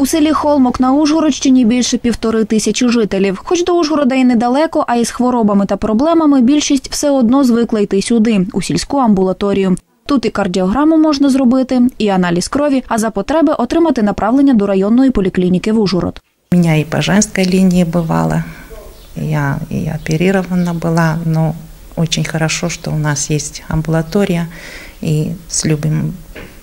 У селі Холмок на Ужгородщині більше півтори тисячі жителів. Хоч до Ужгорода і недалеко, а із хворобами та проблемами більшість все одно звикла йти сюди, у сільську амбулаторію. Тут і кардіограму можна зробити, і аналіз крові, а за потреби отримати направлення до районної поліклініки в Ужгород. У меня и по женской линии бывало, я и оперирована была, но очень хорошо, что у нас есть амбулатория, и с любыми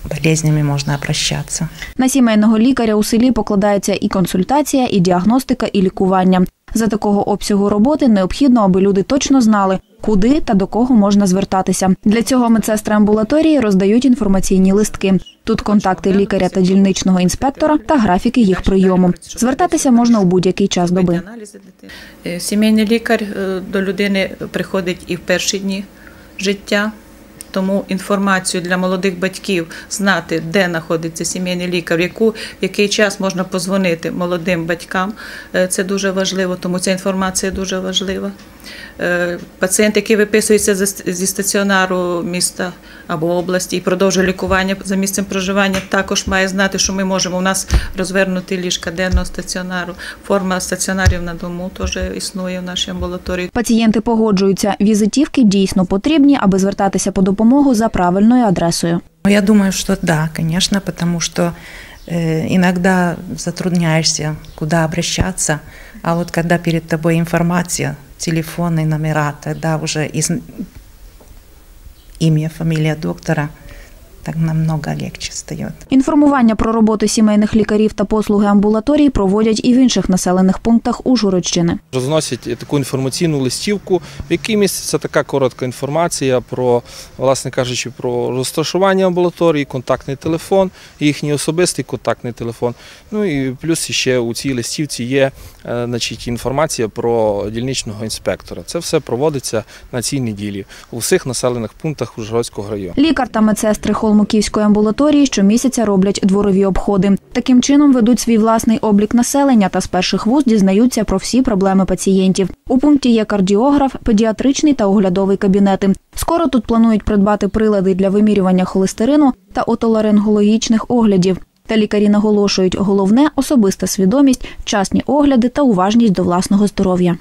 болезнями можно обращаться. На сімейного лікаря у селі покладається і консультація, і діагностика, і лікування. За такого обсягу роботи необхідно, аби люди точно знали, куди та до кого можна звертатися. Для цього медсестри амбулаторії роздають інформаційні листки. Тут контакти лікаря та дільничного інспектора та графіки їх прийому. Звертатися можна у будь-який час доби. Аналізи дитини. Е, Сімейний лікар е, до людини приходить і в перші дні життя. Тому інформацію для молодих батьків знати, де знаходиться сімейний лікар, яку який час можна позвонити молодим батькам. е, Це дуже важливо, тому ця інформація дуже важлива. Е, Пацієнт, який виписується зі- стаціонару міста або області і продовжує лікування за місцем проживання, також має знати, що ми можемо. У нас розвернути ліжка денного стаціонару. Форма стаціонарів на дому теж існує в нашій амбулаторії. Пацієнти погоджуються, візитівки дійсно потрібні, аби звертатися по допомогу за правильною адресою. Ну, Я думаю, що да, конечно, потому що э, иногда затрудняешься, куда обращаться, а вот когда перед тобой информация, телефоны, номера, тогда уже из имя, фамилия доктора, так намного легче стает. Інформування про роботу сімейних лікарів та послуги амбулаторій проводять і в інших населених пунктах Ужгородщини. Розносять таку інформаційну листівку, в якій міститься така коротка інформація про, власне кажучи, про розташування амбулаторії, контактний телефон, їхній особистий контактний телефон. Ну і плюс ще у цій листівці є е, значить, інформація про дільничного інспектора. Це все проводиться на цій неділі у всіх населених пунктах Ужгородського району. Лікар та медсестри Холмуківської амбулаторії щомісяця роблять дворові обходи. Таким чином ведуть свій власний облік населення та з перших вуз дізнаються про всі проблеми пацієнтів. У пункті є кардіограф, педіатричний та оглядовий кабінети. Скоро тут планують придбати прилади для вимірювання холестерину та отоларингологічних оглядів. Та лікарі наголошують, головне особиста свідомість, вчасні огляди та уважність до власного здоров'я.